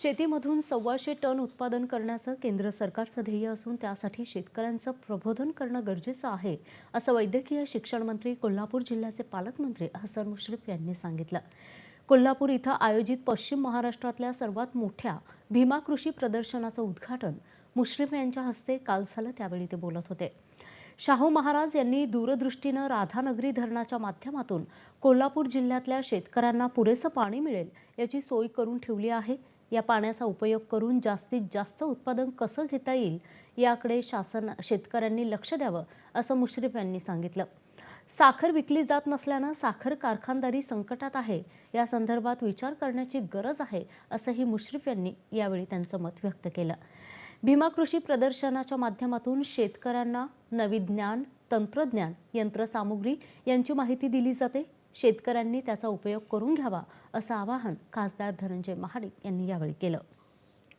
शेतीमधून सव्वाशे टन उत्पादन करण्याचं केंद्र सरकारचं ध्येय असून त्यासाठी शेतकऱ्यांचं प्रबोधन करणं गरजेचं आहे असं वैद्यकीय शिक्षण मंत्री कोल्हापूर जिल्ह्याचे पालकमंत्री हसन मुश्रीफ यांनी सांगितलं. कोल्हापूर इथं आयोजित पश्चिम महाराष्ट्रातल्या सर्वात मोठ्या भीमा कृषी प्रदर्शनाचं उद्घाटन मुश्रीफ यांच्या हस्ते काल झालं त्यावेळी ते बोलत होते. शाहू महाराज यांनी दूरदृष्टीनं राधानगरी धरणाच्या माध्यमातून कोल्हापूर जिल्ह्यातल्या शेतकऱ्यांना पुरेसं पाणी मिळेल याची सोय करून ठेवली आहे या पाण्याचा उपयोग करून जास्तीत जास्त उत्पादन कसं घेता येईल याकडे शासन शेतकऱ्यांनी लक्ष द्यावं असं मुश्रीफ यांनी सांगितलं. साखर विकली जात नसल्यानं साखर कारखानदारी संकटात आहे. या संदर्भात विचार करण्याची गरज आहे असंही मुश्रीफ यांनी यावेळी त्यांचं मत व्यक्त केलं. भीमा कृषी प्रदर्शनाच्या माध्यमातून शेतकऱ्यांना नवी ज्ञान तंत्रज्ञान यंत्रसामुग्री यांची माहिती दिली जाते. शेतकऱ्यांनी त्याचा उपयोग करून घ्यावा असं आवाहन खासदार धनंजय महाडिक यांनी यावेळी केलं.